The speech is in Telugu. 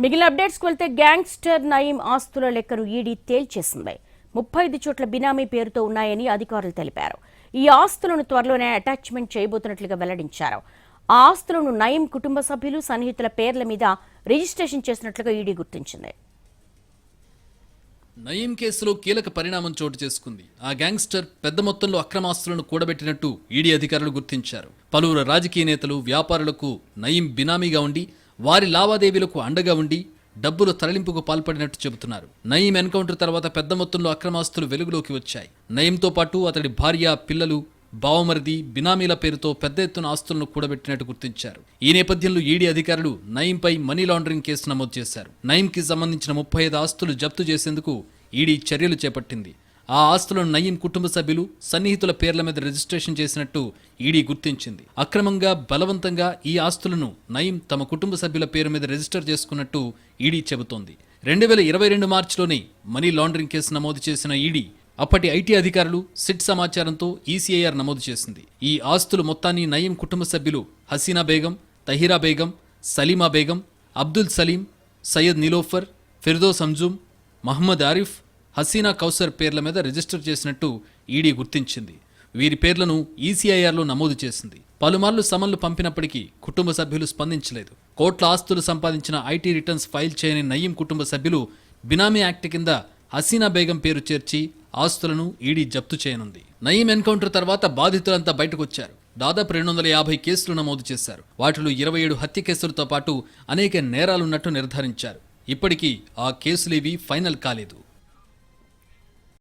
మిగిలిన అప్డేట్స్కి వెళ్తే గ్యాంగ్స్టర్ నయీం ఆస్తుల లెక్కను ఈడీ తేల్చేసింది. ముప్పై ఐదు చోట్ల బినామీ పేరుతో ఉన్నాయని అధికారులు తెలిపారు. ఈ ఆస్తులను త్వరలోనే అటాచ్మెంట్ చేయబోతున్నట్లుగా వెల్లడించారు. ఆ ఆస్తులను నయీం కుటుంబ సభ్యులు సన్నిహితుల పేర్ల మీద రిజిస్ట్రేషన్ చేసినట్లుగా ఈడీ గుర్తించింది. నయీం కేసులో కీలక పరిణామం చోటు చేసుకుంది. ఆ గ్యాంగ్స్టర్ పెద్ద మొత్తంలో అక్రమాస్తులను కూడబెట్టినట్టు ఈడీ అధికారులు గుర్తించారు. పలువురు రాజకీయ నేతలు వ్యాపారులకు నయీం బినామీగా ఉండి వారి లావాదేవీలకు అండగా ఉండి డబ్బులు తరలింపుకు పాల్పడినట్టు చెబుతున్నారు. నయీం ఎన్కౌంటర్ తర్వాత పెద్ద మొత్తంలో అక్రమాస్తులు వెలుగులోకి వచ్చాయి. నయీంతో పాటు అతడి భార్య పిల్లలు బావమరిది బినామీల పేరుతో పెద్ద ఎత్తున ఆస్తులను కూడబెట్టినట్టు గుర్తించారు. ఈ నేపథ్యంలో ఈడీ అధికారులు నయీంపై మనీ లాండరింగ్ కేసు నమోదు చేశారు. నయీంకి సంబంధించిన ముప్పై ఐదు ఆస్తులు జప్తు చేసేందుకు ఈడీ చర్యలు చేపట్టింది. ఆ ఆస్తులను నయీం కుటుంబ సభ్యులు సన్నిహితుల పేర్ల మీద రిజిస్ట్రేషన్ చేసినట్టు ఈడీ గుర్తించింది. అక్రమంగా బలవంతంగా ఈ ఆస్తులను నయీం తమ కుటుంబ సభ్యుల పేరు మీద రిజిస్టర్ చేసుకున్నట్టు ఈడీ చెబుతోంది. రెండు వేల ఇరవై రెండు మార్చిలోనే మనీ లాండరింగ్ కేసు నమోదు చేసిన ఈడీ అప్పటి ఐటీ అధికారులు సిట్ సమాచారంతో ఈసీఐఆర్ నమోదు చేసింది. ఈ ఆస్తులు మొత్తాన్ని నయీం కుటుంబ సభ్యులు హసీనా బేగం తహీరా బేగం సలీమా బేగం అబ్దుల్ సలీం సయ్యద్ నిలోఫర్ ఫిర్దోస్ అంజుమ్ మహమ్మద్ ఆరిఫ్ హసీనా కౌసర్ పేర్ల మీద రిజిస్టర్ చేసినట్టు ఈడీ గుర్తించింది. వీరి పేర్లను ఈసీఐఆర్లో నమోదు చేసింది. పలుమార్లు సమన్లు పంపినప్పటికీ కుటుంబ సభ్యులు స్పందించలేదు. కోట్ల ఆస్తులు సంపాదించిన ఐటీ రిటర్న్స్ ఫైల్ చేయని నయీం కుటుంబ సభ్యులు బినామీ యాక్ట్ కింద హసీనా బేగం పేరు చేర్చి ఆస్తులను ఈడీ జప్తు చేయనుంది. నయీం ఎన్కౌంటర్ తర్వాత బాధితులంతా బయటకొచ్చారు. దాదాపు రెండు వందల యాభై కేసులు నమోదు చేశారు. వాటిలో ఇరవై ఏడు హత్య కేసులతో పాటు అనేక నేరాలున్నట్టు నిర్ధారించారు. ఇప్పటికీ ఆ కేసులేవి ఫైనల్ కాలేదు.